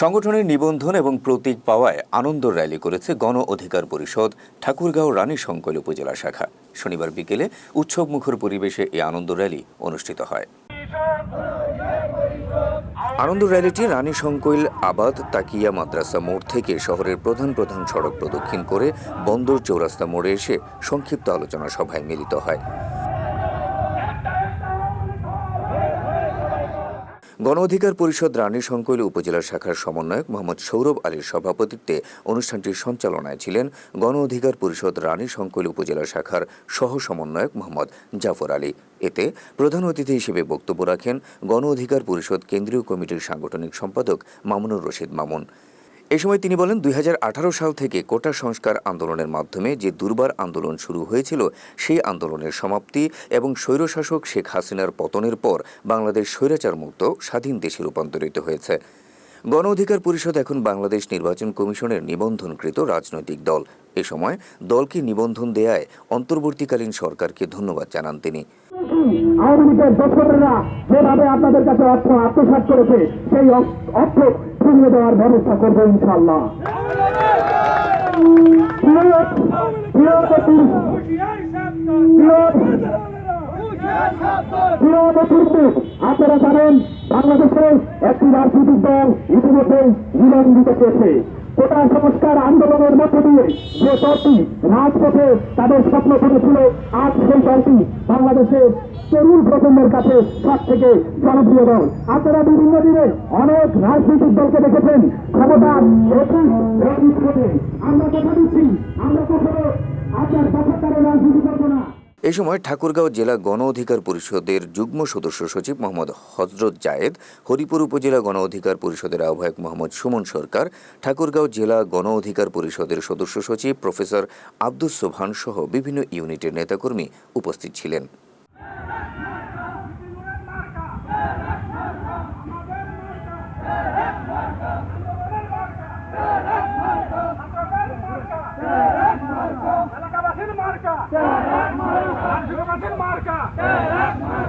সংগঠনের নিবন্ধন এবং প্রতীক পাওয়ায় আনন্দ র্যালি করেছে গণ অধিকার পরিষদ, ঠাকুরগাঁও রানী সংকৈল উপজেলা শাখা। শনিবার বিকেলে উৎসবমুখর পরিবেশে এই আনন্দ র্যালি অনুষ্ঠিত হয়। আনন্দ র্যালিটি রানী সংকৈল আবাদ তাকিয়া মাদ্রাসা মোড় থেকে শহরের প্রধান প্রধান সড়ক প্রদক্ষিণ করে বন্দর চৌরাস্তা মোড়ে এসে সংক্ষিপ্ত আলোচনা সভায় মিলিত হয়। গণ অধিকার পরিষদ রানী সংকৈল উপজেলা শাখার সমন্বয়ক মোহাম্মদ সৌরভ আলীর সভাপতিত্বে অনুষ্ঠানটির সঞ্চালনায় ছিলেন গণ অধিকার পরিষদ রানী সংকৈল উপজেলা শাখার সহ সমন্বয়ক মোহাম্মদ জাফর আলী। এতে প্রধান অতিথি হিসেবে বক্তব্য রাখেন গণ অধিকার পরিষদ কেন্দ্রীয় কমিটির সাংগঠনিক সম্পাদক মামুনুর রশিদ মামুন। এ সময় তিনি বলেন, দুই হাজার আঠারো সাল থেকে কোটা সংস্কার আন্দোলনের মাধ্যমে যে দুর্বার আন্দোলন শুরু হয়েছিল, সেই আন্দোলনের সমাপ্তি এবং স্বৈরশাসক শেখ হাসিনার পতনের পর বাংলাদেশ স্বৈরাচার মুক্ত স্বাধীন দেশে রূপান্তরিত হয়েছে। গণ অধিকার পরিষদ এখন বাংলাদেশ নির্বাচন কমিশনের নিবন্ধনকৃত রাজনৈতিক দল। এ সময় দলকে নিবন্ধন দেয়ায় অন্তর্বর্তীকালীন সরকারকে ধন্যবাদ জানান তিনি। আওয়ামী লীগের যেভাবে আপনাদের কাছে অর্থ আত্মসাৎ করেছে, সেই অর্থ- ফিরিয়ে দেওয়ার ব্যবস্থা করব ইনশাল্লাহ প্রিয়- আপনারা জানেন বাংলাদেশে একটি রাজনৈতিক দল ইতিমধ্যে মিলন দিতে কোটা সংস্কার আন্দোলনের মধ্য দিয়ে যে দলটি রাজপথে তাদের স্বপ্ন করেছিল আজ সেই দলটি বাংলাদেশের তরুণ প্রজন্মের কাছে সব থেকে জনপ্রিয় দল। আপনারা বিভিন্ন দিনে অনেক রাজনৈতিক দলকে দেখেছেন ক্ষমতার আমরা কথা দিচ্ছি, আমরা এ সময় ঠাকুরগাঁও জেলা গণ অধিকার পরিষদের যুগ্ম সদস্য সচিব মোহাম্মদ হজরত জায়েদ, হরিপুর উপজেলা গণ অধিকার পরিষদের আহ্বায়ক মোহাম্মদ সুমন সরকার, ঠাকুরগাঁও জেলা গণ অধিকার পরিষদের সদস্য সচিব প্রফেসর আব্দুস সোভান সহ বিভিন্ন ইউনিটের নেতাকর্মী উপস্থিত ছিলেন। এলাকাবাসীর Dinamarca! Dinamarca!